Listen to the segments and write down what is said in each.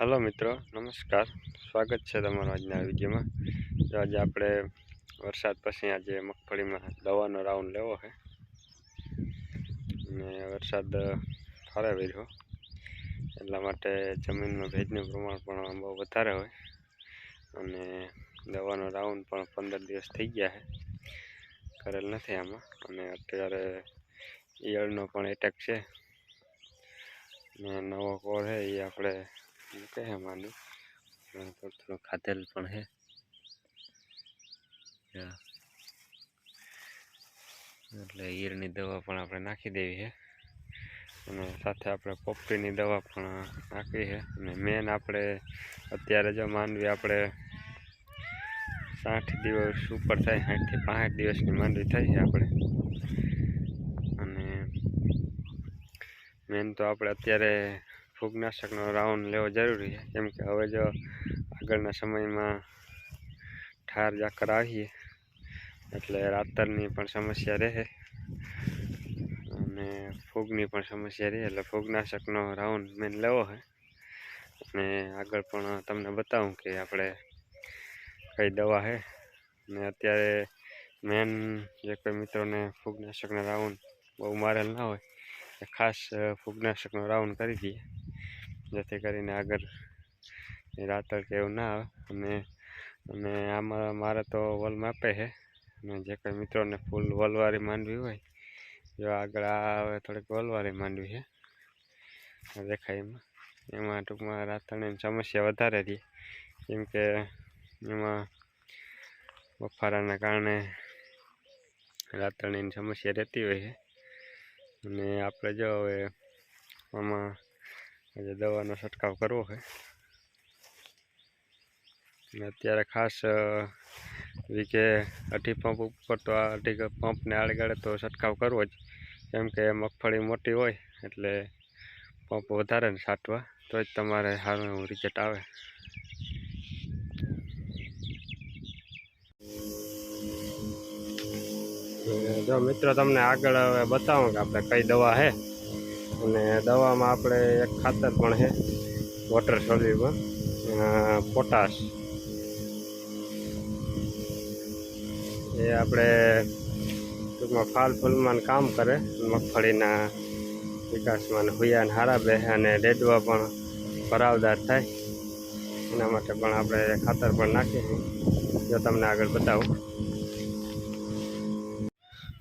Hello મિત્રો, નમસ્કાર. સ્વાગત છે તમારું આજના વિડીયોમાં. તો આજે આપણે વરસાદ પછી આજે મગફળીમાં દવાનો રાઉન્ડ લેવો છે. અને વરસાદ સારો રહ્યો એટલા માટે જમીનમાં ભેજનું પ્રમાણ પણ બહુ વધારે હોય. અને દવાનો રાઉન્ડ પણ પંદર દિવસ થઈ ગયા છે. કરેલ નથી આમાં. અને અત્યારે ઈયળનો પણ એટેક છે. અને નવો કોર છે એ આપણે મૂકે છે માંડવી પણ થોડું ખાધેલ પણ છે એટલે ઈરની દવા પણ આપણે નાખી દેવી છે અને સાથે આપણે પોપટીની દવા પણ નાખવી છે અને મેન આપણે અત્યારે જો માંડવી આપણે સાઠ દિવસ ઉપર થાય સાઠથી પાંઠ દિવસની માંડવી થઈ છે આપણે. અને મેન તો આપણે અત્યારે ફૂગનાશકનો રાઉન્ડ લેવો જરૂરી છે. કેમ કે હવે જો આગળના સમયમાં ઠાર જાકર આવીએ, એટલે રાતરની પણ સમસ્યા રહે અને ફૂગની પણ સમસ્યા રહે, એટલે ફૂગનાશકનો રાઉન્ડ મેન લેવો છે અને આગળ પણ તમને બતાવું કે આપણે કઈ દવા છે ને અત્યારે મેન જે કોઈ મિત્રોને ફૂગનાશકના રાઉન્ડ બહુ મારેલ ના હોય ખાસ ફૂગનાશકનો રાઉન્ડ કરી દઈએ. જેથી કરીને આગળ રાતર કે એવું ના આવે. અને અને આમાં, મારે તો વલ માપે છે. અને જે કોઈ મિત્રોને ફૂલ વલવારી માંડવી હોય, જો આગળ આ હવે થોડીક વલવાળી માંડવી છે. દેખાય એમાં. એમાં ટૂંકમાં રાતણની સમસ્યા વધારે રહી કેમ કે એમાં બફારાના કારણે રાતણીની સમસ્યા રહેતી હોય છે. અને આપણે જો હવે આમાં આજે દવાનો છંટકાવ કરવો છે. અને અત્યારે ખાસ વીઘે અઢી પંપ ઉપર તો આ અઢી ક પંપને આડેગાળે તો છંટકાવ કરવો જ. કેમ કે મગફળી મોટી હોય એટલે પંપ વધારે ને છાંટવા. તો જ તમારે સારું એવું રિઝલ્ટ આવે. જો મિત્રો, તમને આગળ હવે બતાવું કે આપણે કઈ દવા છે. અને દવામાં આપણે એક ખાતર પણ છે વોટર સોલ્યુબલ પોટાશ એ આપણે ટૂંકમાં ફાલ ફૂલમાં કામ કરે, મગફળીના વિકાસમાં હુયાને હારા બે અને રેડવા પણ ભરાવદાર થાય. એના માટે પણ આપણે ખાતર પણ નાખીએ જો તમને આગળ બતાવું.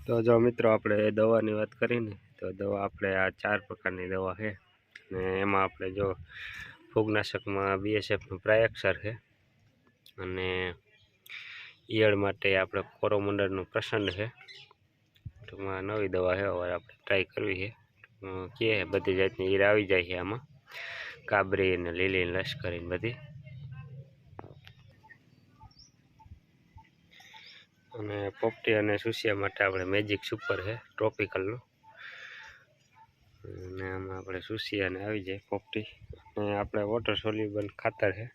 તો જો મિત્રો આપણે દવાની વાત કરીને તો દવા આપણે આ ચાર પ્રકારની દવા છે. ને એમાં આપણે જો ફૂગનાશકમાં બીએસએફનું પ્રાયક્ષર છે. અને ઈયળ માટે આપણે કોરોમંડળનું પ્રસંડ છે. ટૂંકમાં નવી દવા છે, હવે આપણે ટ્રાય કરવી છે. કે બધી જાતની ઈયળ આવી જાય છે આમાં. કાબરી અને લીલી લશ્કરીને બધી. અને પોપટી અને સુસિયા માટે આપણે મેજિક સુપર છે ટ્રોપિકલનું અને આપણે સુસિયાને આવી જાય પોપટી. અને આપણે વોટર સોલ્યુબલ ખાતર છે.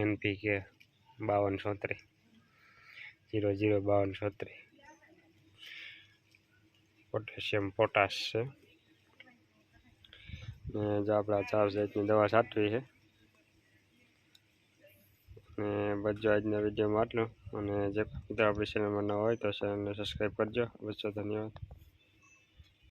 એનપીકે બાવન સોત્રી જીરો જીરો બાવન સોત્રી પોટેશિયમ પોટાશ છે. ને જો આપણે ચાર જાતની દવા સાચવી છે. અને બધો આજના વિડીયોમાં આટલું. અને જે મિત્રો આપણી ચેનલમાં ન હોય તો ચેનલને સબસ્ક્રાઈબ કરજો. બસો ધન્યવાદ.